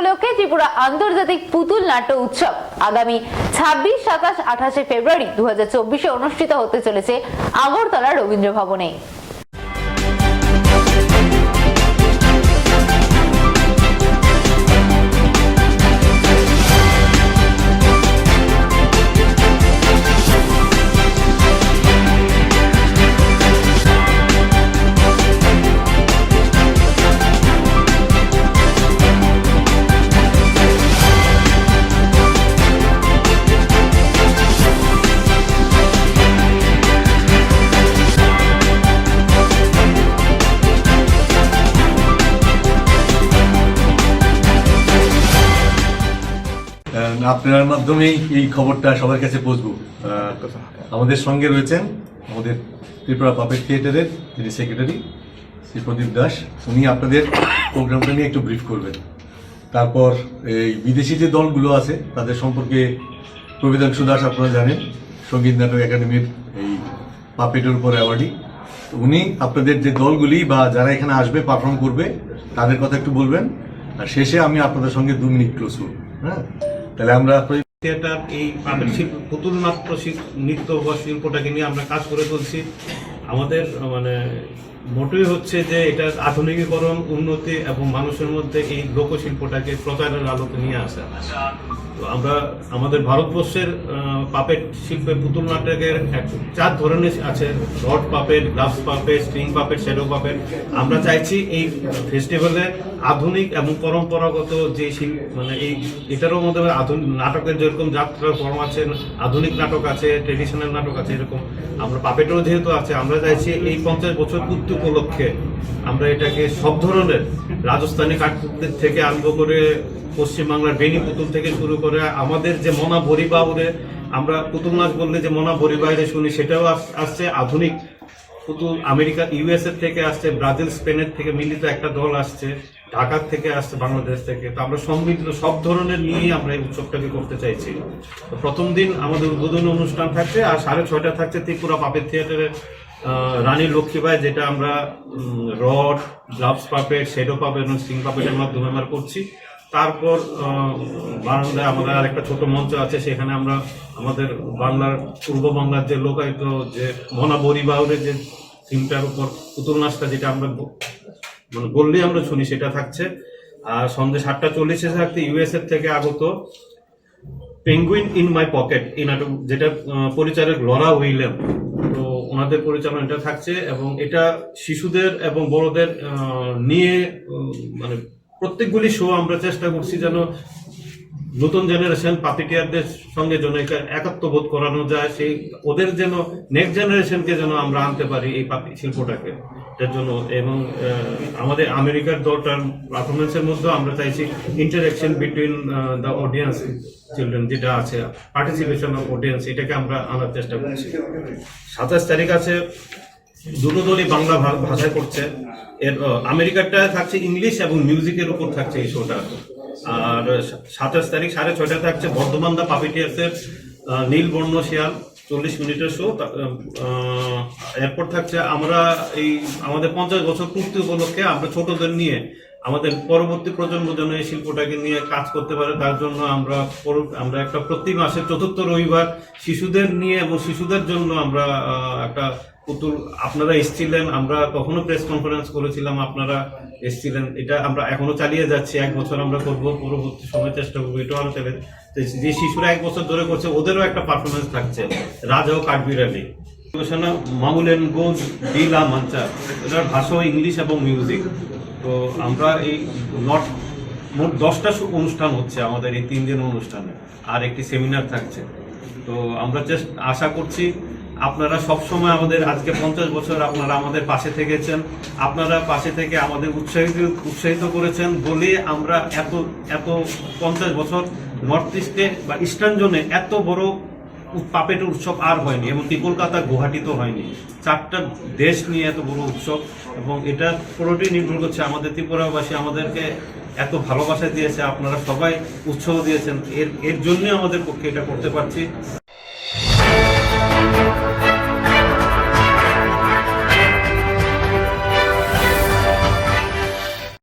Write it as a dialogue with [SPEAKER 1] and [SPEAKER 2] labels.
[SPEAKER 1] উপলক্ষে ত্রিপুরা আন্তর্জাতিক পুতুল নাট্য উৎসব আগামী ছাব্বিশ, সাতাশ, আঠাশে ফেব্রুয়ারি দু অনুষ্ঠিত হতে চলেছে আগরতলা রবীন্দ্র ভবনে।
[SPEAKER 2] আপনার মাধ্যমেই এই খবরটা সবার কাছে পৌঁছবো। আমাদের সঙ্গে রয়েছেন আমাদের ত্রিপুরা পাপেট থিয়েটারের যিনি সেক্রেটারি, শ্রী প্রদীপ দাস, উনি আপনাদের প্রোগ্রামটা নিয়ে একটু ব্রিফ করবেন। তারপর এই বিদেশি যে দলগুলো আছে, তাদের সম্পর্কে প্রবিধাংশু দাস আপনারা জানেন, সংগীত নাটক একাডেমির এই পাপেটের উপর অ্যাওয়ার্ডি তো উনি আপনাদের যে দলগুলি বা যারা এখানে আসবে, পারফর্ম করবে, তাদের কথা একটু বলবেন। আর শেষে আমি আপনাদের সঙ্গে দু মিনিট ক্লোজ করব হ্যাঁ? তাহলে আমরা
[SPEAKER 3] থিয়েটার এই শিল্প পুতুল নাট্য নৃত্য বা শিল্পটাকে নিয়ে আমরা কাজ করে চলছি। আমাদের মানে মোটই হচ্ছে যে এটা আধুনিকীকরণ উন্নতি এবং মানুষের মধ্যে এই লোকশিল্পটাকে প্রচারের আলোকে নিয়ে আসা। তো আমরা আমাদের ভারতবর্ষের পাপেট শিল্পে পুতুল নাটকের চার ধরনের আছে। Rod puppet gloves puppet string puppet shadow puppet. আমরা চাইছি এই ফেস্টিভ্যালে আধুনিক এবং পরম্পরাগত যে শিল্প মানে এই এটারও মধ্যে আধুনিক নাটকের যেরকম যাত্রার ফর্ম আছে আধুনিক নাটক আছে ট্রেডিশনাল নাটক আছে এরকম। আমরা পাপেটও যেহেতু আছে আমরা চাইছি এই পঞ্চাশ বছর পূর্তি উপলক্ষে আমরা এটাকে সব ধরনের রাজস্থানী কাঠপুতলির থেকে আরম্ভ করে পশ্চিমবাংলার বেনি পুতুল থেকে শুরু করে আমাদের যে মনা বরিবাউরে আমরা পুতুল নাচ বললে যে মনা বরিবাইরে শুনি, সেটাও আস- আসছে। আধুনিক পুতুল আমেরিকা ইউএসএ থেকে আসছে, ব্রাজিল, স্পেনের থেকে মিলিত একটা দল আসছে, ঢাকার থেকে আসছে, বাংলাদেশ থেকে। তো আমরা সম্মিলিত সব ধরনের নিয়েই আমরা এই উৎসবটাকে করতে চাইছি। তো প্রথম দিন আমাদের উদ্বোধনী অনুষ্ঠান থাকছে আর সাড়ে ছয়টা থাকছে ত্রিপুরা পাপের থিয়েটারের রানী লক্ষ্মীবাই যেটা আমরা rod, gloves puppet shadow puppet এবং স্টিং পাপেটের মাধ্যমে আমরা করছি। তারপর বারান্দায় আমাদের আর একটা ছোট মঞ্চ আছে, সেখানে আমরা আমাদের বাংলার, পূর্ব বাংলার যে লোকায়িত যে মনা বরিবাউরের যে থিমটার উপর পুতুল নাচটা যেটা আমরা মানে বললেই আমরা শুনি, সেটা থাকছে। আর সন্ধ্যে সাতটা চল্লিশে থাকতে ইউএসএ থেকে আগত পেঙ্গুইন ইন মাই পকেট এই নাটক যেটা পরিচালক লরা উইলিয়াম। তো ওনাদের পরিচালনা এটা থাকছে এবং এটা শিশুদের এবং বড়দের নিয়ে মানে প্রত্যেকগুলি শো আমরা চেষ্টা করছি যেন নতুন জেনারেশন পাপিটিয়ারদের সঙ্গে যেন একাত্মবোধ করানো যায়, সেই ওদের যেন নেক্সট জেনারেশনকে যেন আমরা আনতে পারি এই পাপি শিল্পটাকে। এটার জন্য এবং আমাদের আমেরিকার দলটার পারফরমেন্সের মধ্যেও আমরা চাইছি interaction between the audience children যেটা আছে পার্টিসিপেশন অফ অডিয়েন্স এটাকে আমরা আনার চেষ্টা করছি। সাতাশ তারিখ আছে দুটো দলই বাংলা ভাষায় করছে। এর আমেরিকারটা থাকছে ইংলিশ এবং মিউজিকের উপর থাকছে এই শোটা আর সাতাশ তারিখ সাড়ে ছয়টা থাকছে বর্ধমান দা পাপিটিয়ার্সের আহ, নীল বর্ণ শিয়াল চল্লিশ মিনিটের শো এরপর থাকছে আমরা এই আমাদের পঞ্চাশ বছর পূর্তি উপলক্ষে আমরা ছোটদের নিয়ে আমাদের পরবর্তী প্রজন্ম যেন এই শিল্পটাকে নিয়ে কাজ করতে পারে তার জন্য আমরা আমরা একটা প্রতি মাসের চতুর্থ রবিবার শিশুদের নিয়ে এবং শিশুদের জন্য আমরা একটা পুতুল আপনারা এসেছিলেন আমরা তখনও প্রেস কনফারেন্স করেছিলাম আপনারা এসেছিলেন। এটা আমরা এখনও চালিয়ে যাচ্ছি, এক বছর আমরা করব, পরবর্তী সময় চেষ্টা করব এটাও আরও চালিয়ে যে শিশুরা এক বছর ধরে করছে, ওদেরও একটা পারফরমেন্স থাকছে। রাজা ও কাঠবিড়ালি মামুলেন গোজ মাঞ্চা। এটার ভাষা ইংলিশ এবং মিউজিক। তো আমরা এই নট, মোট দশটা অনুষ্ঠান হচ্ছে আমাদের এই তিন দিন অনুষ্ঠানে। আর একটি সেমিনার থাকছে। তো আমরা জাস্ট আশা করছি আপনারা সব সময় আমাদের, আজকে পঞ্চাশ বছর আপনারা আমাদের পাশে থেকেছেন। আপনারা পাশে থেকে আমাদের উৎসাহিত উৎসাহিত করেছেন বলে আমরা এত এত পঞ্চাশ বছর নর্থ ইস্টে বা ইস্টার্ন জোনে এত বড় পাপেট উৎসব আর হয়নি এমনকি কলকাতা গুয়াহাটিতেও হয়নি। চারটা দেশ নিয়ে এত বড় উৎসব এবং এটা পুরোটাই নির্ভর করছে আমাদের ত্রিপুরাবাসী আমাদেরকে এত ভালোবাসা দিয়েছে, আপনারা সবাই উৎসাহ দিয়েছেন। এর এর জন্য আমাদের পক্ষে এটা করতে পারছি।